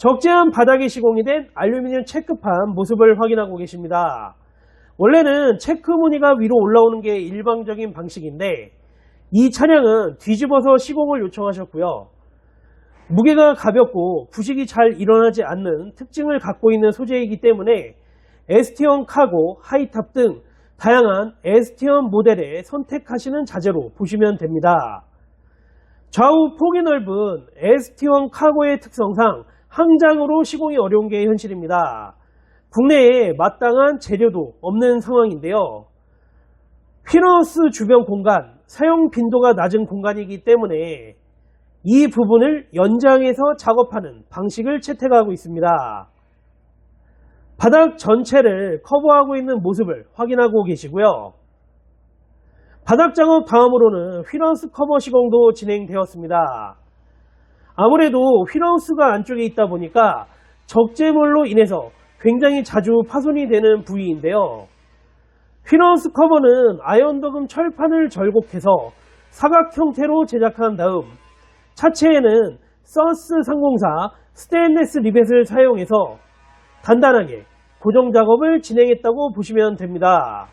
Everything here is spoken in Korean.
적재한 바닥에 시공이 된 알루미늄 체크판 모습을 확인하고 계십니다. 원래는 체크 무늬가 위로 올라오는 게 일반적인 방식인데 이 차량은 뒤집어서 시공을 요청하셨고요. 무게가 가볍고 부식이 잘 일어나지 않는 특징을 갖고 있는 소재이기 때문에 에스티언 카고, 하이탑 등 다양한 에스티언 모델에 선택하시는 자재로 보시면 됩니다. 좌우 폭이 넓은 에스티언 카고의 특성상 항장으로 시공이 어려운 게 현실입니다. 국내에 마땅한 재료도 없는 상황인데요. 휠하우스 주변 공간, 사용 빈도가 낮은 공간이기 때문에 이 부분을 연장해서 작업하는 방식을 채택하고 있습니다. 바닥 전체를 커버하고 있는 모습을 확인하고 계시고요. 바닥 작업 다음으로는 휠하우스 커버 시공도 진행되었습니다. 아무래도 휠하우스가 안쪽에 있다 보니까 적재물로 인해서 굉장히 자주 파손이 되는 부위인데요. 휠하우스 커버는 아연더금 철판을 절곡해서 사각 형태로 제작한 다음 차체에는 서스 304 스테인레스 리벳을 사용해서 단단하게 고정 작업을 진행했다고 보시면 됩니다.